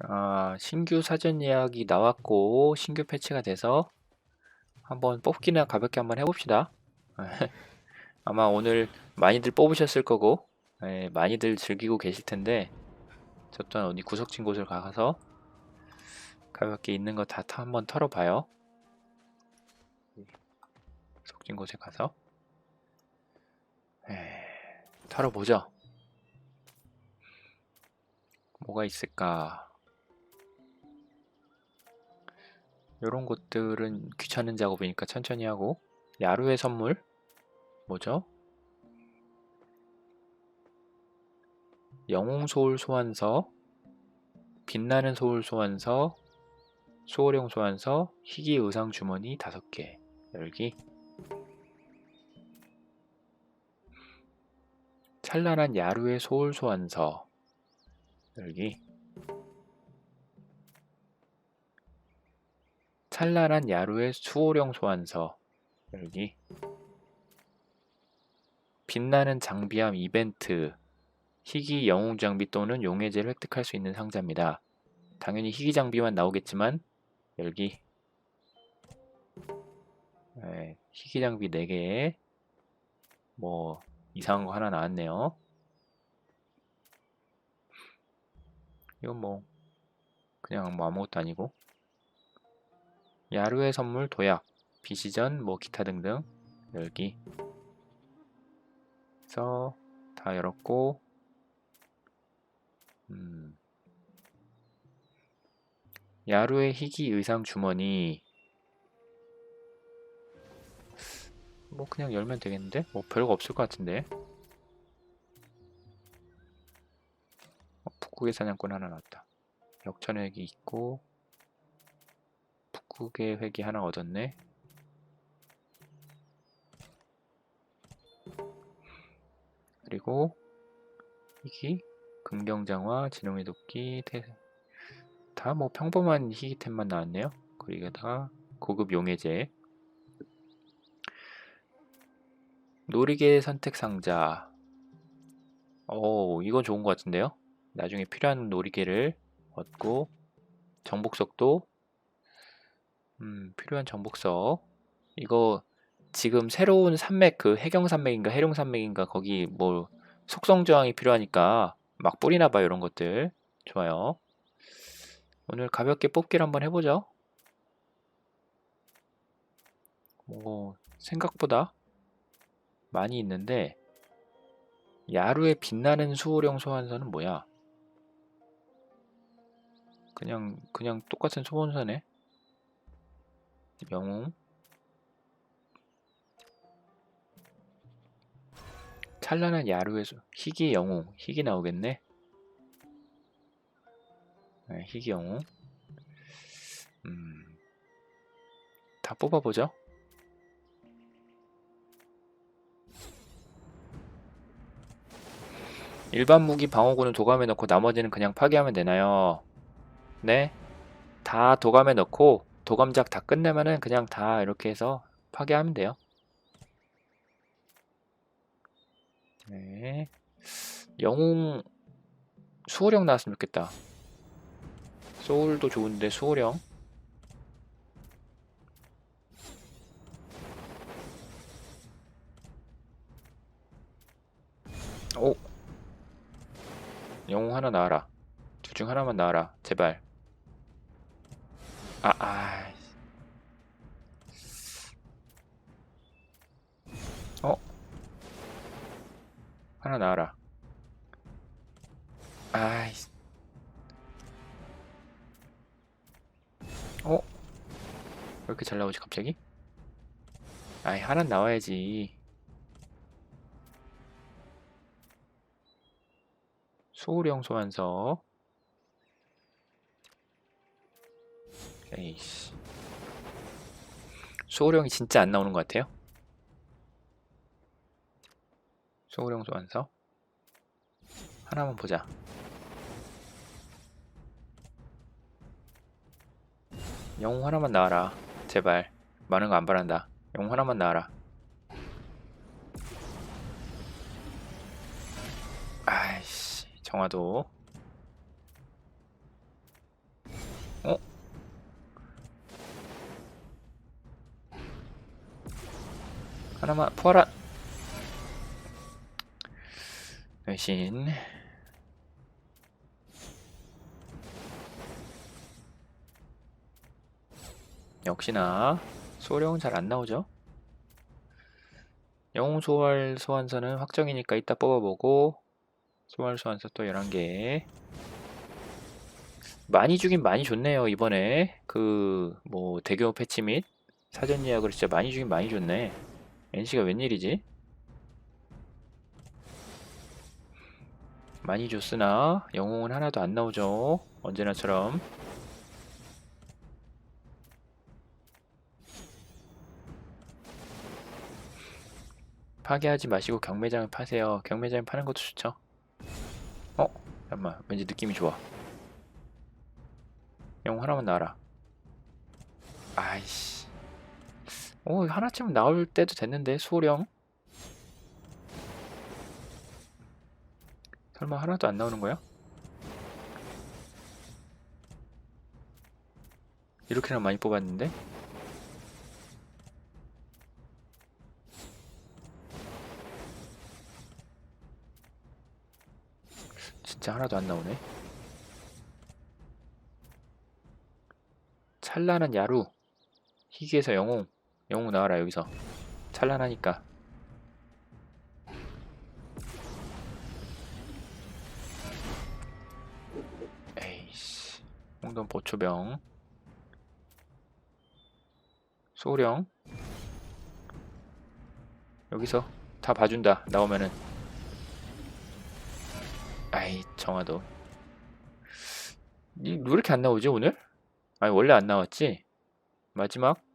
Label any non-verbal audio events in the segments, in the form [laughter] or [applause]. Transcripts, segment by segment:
아, 신규 사전 예약이 나왔고 신규 패치가 돼서 한번 뽑기나 가볍게 한번 해봅시다. [laughs] 아마 오늘 많이들 뽑으셨을 거고 예, 많이들 즐기고 계실 텐데 저 또한 어디 구석진 곳을 가서 가볍게 있는 거 다 한번 털어봐요. 구석진 곳에 가서 예, 털어보죠. 뭐가 있을까? 요런 것들은 귀찮은 작업이니까 천천히 하고. 야루의 선물. 뭐죠? 영웅 소울 소환서. 빛나는 소울 소환서. 소울용 소환서. 희귀 의상 주머니 5개. 열기. 찬란한 야루의 소울 소환서. 열기 찬란한 야루의 수호령 소환서. 열기. 빛나는 장비함 이벤트. 희귀 영웅 장비 또는 용해제를 획득할 수 있는 상자입니다. 당연히 희귀 장비만 나오겠지만 열기. 네, 희귀 장비 4개에 뭐 이상한 거 하나 나왔네요. 이건 뭐 그냥 뭐 아무것도 아니고 야루의 선물 도약 비시전 뭐 기타 등등 열기. 그래서 다 열었고. 음. 야루의 희귀 의상 주머니. 뭐 그냥 열면 되겠는데? 뭐 별거 없을 것 같은데? 어, 북극의 사냥꾼 하나 나왔다. 역천획이 있고 북극의 획이 하나 얻었네. 그리고 희귀 금경장화 진홍의 도끼 다뭐 평범한 희귀템만 나왔네요. 그리고다가 고급 용해제. 놀이개 선택 상자. 오 이건 좋은 것 같은데요? 나중에 필요한 놀이개를 얻고 정복석도 음, 필요한 정복석. 이거 지금 새로운 산맥 그 해경 산맥인가 해룡 산맥인가 거기 뭐 속성 저항이 필요하니까 막 뿌리나 봐요 이런 것들. 좋아요. 오늘 가볍게 뽑기를 한번 해보죠. 뭐 생각보다 많이 있는데 야루의 빛나는 수호령 소환사는 뭐야? 그냥 그냥 똑같은 소환사네 영웅 찬란한 야루의 수 희귀 영웅 희귀 나오겠네. 네, 희귀 영웅. 음, 다 뽑아보죠. 일반 무기 방어구는 도감에 넣고 나머지는 그냥 파괴하면 되나요? 네. 다 도감에 넣고 도감작 다 끝내면은 그냥 다 이렇게 해서 파괴하면 돼요. 네. 영웅 수호령 나왔으면 좋겠다. 소울도 좋은데 수호령. 오. 영웅 하나 나와라. 둘 중 하나만 나와라. 제발. 아, 아. 어? 하나 나와라. 아이. 어? 왜 이렇게 잘 나오지 갑자기? 아이 하나 나와야지. 소울형 소환서. 에이씨. 소울형이 진짜 안 나오는 것 같아요. 소울형 소환서. 하나만 보자. 영웅 하나만 나와라. 제발. 많은 거 안 바란다. 영웅 하나만 나와라. 아이씨. 정화도. 하나만 포하라. 대신. 역시나 소령은 잘 안 나오죠? 영웅 소활 소환사는 확정이니까 이따 뽑아보고 소활 소환사 또 11개. 많이 주긴 많이 줬네요 이번에. 그 뭐 대규모 패치 및 사전 예약을 진짜 많이 주긴 많이 줬네 NC가 웬일이지? 많이 줬으나 영웅은 하나도 안 나오죠. 언제나처럼. 파괴하지 마시고 경매장을 파세요. 경매장을 파는 것도 좋죠. 어? 잠깐만. 왠지 느낌이 좋아. 영웅 하나만 나와라. 아이씨 오 하나쯤 나올 때도 됐는데 수호령 설마 하나도 안 나오는 거야? 이렇게나 많이 뽑았는데? 진짜 하나도 안 나오네. 찬란한 야루. 희귀에서 영웅. 영웅 나와라 여기서. 찬란하니까. 에이씨. 홍돈 보초병. 소령. 여기서 다 봐준다. 나오면은. 아이 정화도 이, 왜 이렇게 안 나오지 오늘? 아니 원래 안 나왔지? 마지막?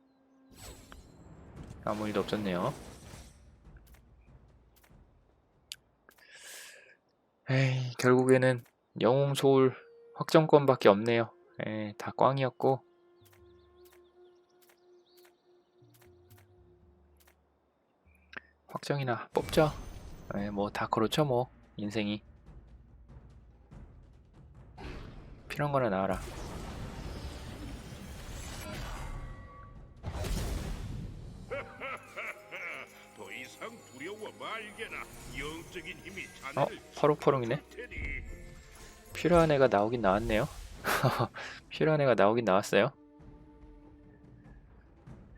아무 일도 없었네요. 에이 결국에는 영웅 소울 확정권밖에 없네요. 에이 다 꽝이었고. 확정이나 뽑죠. 에이 뭐다 그렇죠 뭐. 인생이. 필요한 거나 나와라. 이상 두려워 말게나 영적인 힘이 어? 퍼롱퍼롱이네? 필요한 애가 나오긴 나왔네요. [laughs] 필요한 애가 나오긴 나왔어요.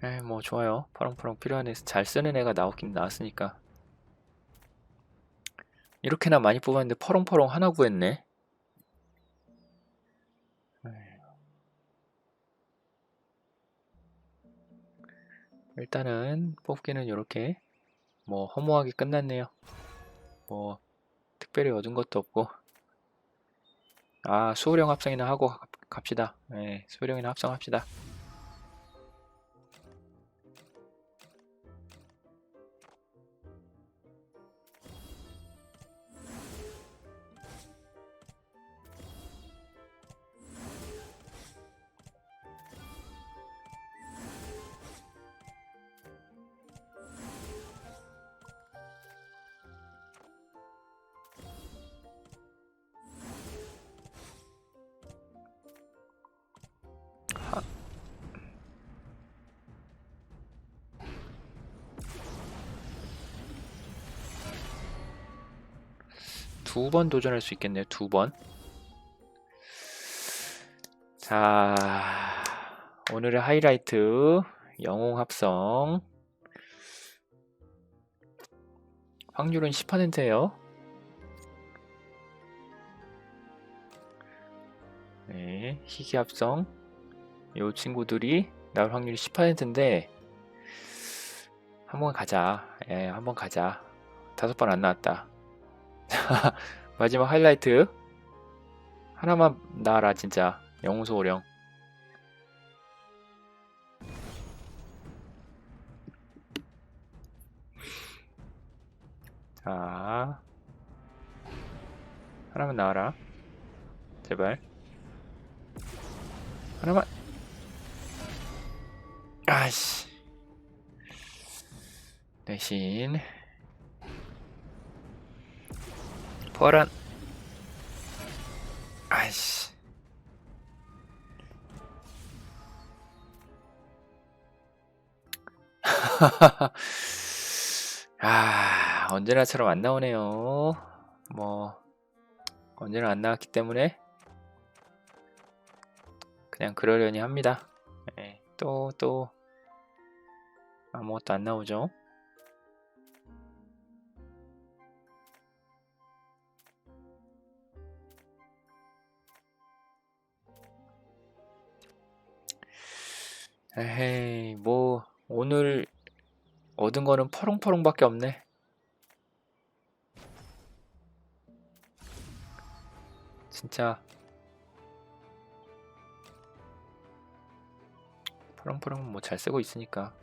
에이, 뭐 좋아요. 퍼롱퍼롱 필요한 애 잘 쓰는 애가 나오긴 나왔으니까. 이렇게나 많이 뽑았는데 퍼롱퍼롱 하나 구했네. 일단은 뽑기는 이렇게 뭐 허무하게 끝났네요. 뭐 특별히 얻은 것도 없고 아 수호령 합성이나 하고 가- 갑시다. 네, 수호령이나 합성합시다. 두 번 도전할 수 있겠네요. 두 번. 자, 오늘의 하이라이트 영웅 합성. 확률은 10%예요. 네, 희귀 합성. 요 친구들이 나올 확률이 10%인데 한번 가자. 예, 한번 가자. 다섯 번 안 나왔다. [laughs] 마지막 하이라이트. 하나만 나와라 진짜. 영웅소 오령. 자. 하나만 나와라. 제발. 하나만. 아씨. 대신 부활한 아이씨 [laughs] 아, 언제나처럼 안 나오네요. 뭐, 언제나 안 나왔기 때문에 그냥 그러려니 합니다. 예, 또, 또, 아무것도 안 나오죠. 에헤이, 뭐, 오늘 얻은 거는 퍼롱퍼롱밖에 없네. 진짜 퍼롱퍼롱은 뭐잘 쓰고 있으니까